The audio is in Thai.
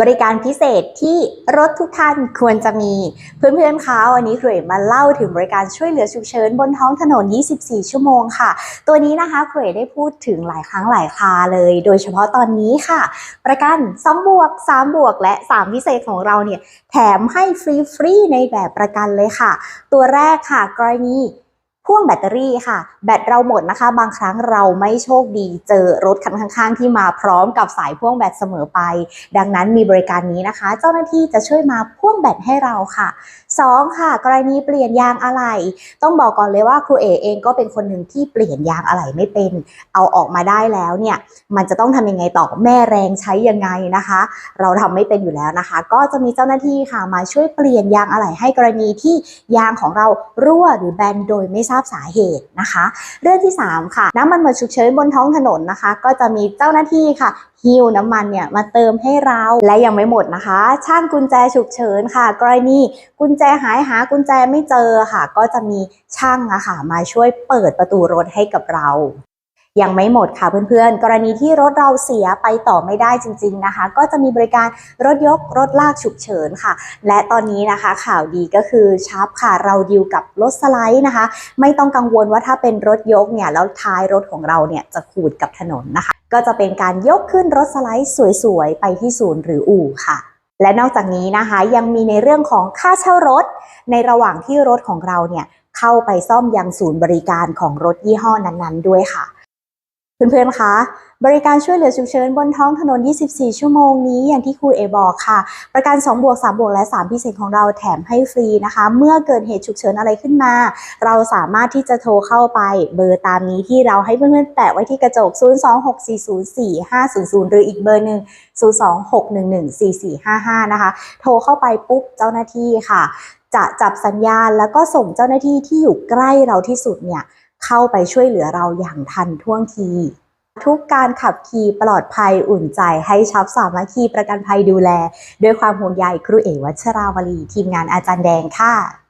บริการพิเศษที่รถทุกท่านควรจะมี เพื่อนๆคะวันนี้ครูเอ๋มาเล่าถึงบริการช่วยเหลือฉุกเฉินบนท้องถนน 24 ชั่วโมงค่ะ ตัวนี้นะคะครูเอ๋ได้พูดถึงหลายครั้งหลายคราเลย โดยเฉพาะตอนนี้ค่ะ ประกัน 2 บวก 3 บวก และ 3 พิเศษของเราเนี่ยแถมให้ฟรีๆในแบบประกันเลยค่ะ ตัวแรกค่ะกรณี พ่วงแบตเตอรี่ค่ะ แบตเราหมดนะคะ บางครั้งเราไม่โชคดีเจอรถคันข้างๆ ที่มาพร้อมกับสายพ่วงแบตเสมอไป ดังนั้นมีบริการนี้นะคะ เจ้าหน้าที่จะช่วยมาพ่วงแบตให้เราค่ะ 2 ค่ะ กรณีเปลี่ยนยางอะไหล่ต้องบอกก่อนเลยว่าครูเอเองก็เป็นคนหนึ่งที่เปลี่ยนยางอะไหล่ไม่เป็น เอาออกมาได้แล้วเนี่ยมันจะต้องทำยังไงต่อแม่แรงใช้ยังไงนะคะ เราทำไม่เป็นอยู่แล้วนะคะ ก็จะมีเจ้าหน้าที่ค่ะมาช่วยเปลี่ยนยางอะไหล่ให้กรณีที่ยางของเรารั่วหรือแบนโดยไม่ทราบสาเหตุนะคะ เรื่องที่ 3 ค่ะ น้ำมันหมดฉุกเฉินบนท้องถนนนะคะ ก็จะมีเจ้าหน้าที่ค่ะฮิวน้ำมันเนี่ยมาเติมให้เราและยังไม่หมดนะคะ ช่างกุญแจฉุกเฉินค่ะ กรณีกุญแจหายหากุญแจไม่เจอค่ะ ก็จะมีช่างอะค่ะมาช่วยเปิดประตูรถให้กับเรา ยังไม่หมดค่ะเพื่อนๆ กรณีที่รถเราเสียไปต่อไม่ได้จริง ๆนะคะ ก็จะมีบริการรถยกรถลากฉุกเฉินค่ะ และตอนนี้นะคะข่าวดีก็คือชับค่ะเราดีลกับรถสไลด์นะคะ ไม่ต้องกังวลว่าถ้าเป็นรถยกเนี่ยแล้วท้ายรถของเราเนี่ยจะขูดกับถนนนะคะ ก็จะเป็นการยกขึ้นรถสไลด์สวยๆไปที่ศูนย์หรืออู่ค่ะและนอกจากนี้นะคะยังมีในเรื่องของค่าเช่ารถ ในระหว่างที่รถของเราเนี่ยเข้าไปซ่อมยังศูนย์บริการของรถยี่ห้อนั้นๆด้วยค่ะ เพื่อนๆ คะ บริการช่วยเหลือฉุกเฉินบนท้องถนน 24 ชั่วโมงนี้ อย่างที่ครูเอบอกค่ะ ประกัน 2 บวก 3 บวก และ 3 พิเศษของเราแถมให้ฟรีนะคะ เมื่อเกิดเหตุฉุกเฉินอะไรขึ้นมา เราสามารถที่จะโทรเข้าไปเบอร์ตามนี้ที่เราให้เพื่อนๆ แปะไว้ที่กระจก 026404500 หรืออีกเบอร์หนึ่ง026114455 นะคะ โทรเข้าไปปุ๊บเจ้าหน้าที่ค่ะ จะจับสัญญาณแล้วก็ส่งเจ้าหน้าที่ที่อยู่ใกล้เราที่สุดเนี่ย เข้าไปช่วยเหลือเราอย่างทันท่วงที ทุกการขับขี่ปลอดภัยอุ่นใจให้ช็อปสามัคคีประกันภัยดูแล ด้วยความห่วงใยครูเอวัชราวลีทีมงานอาจารย์แดงค่ะ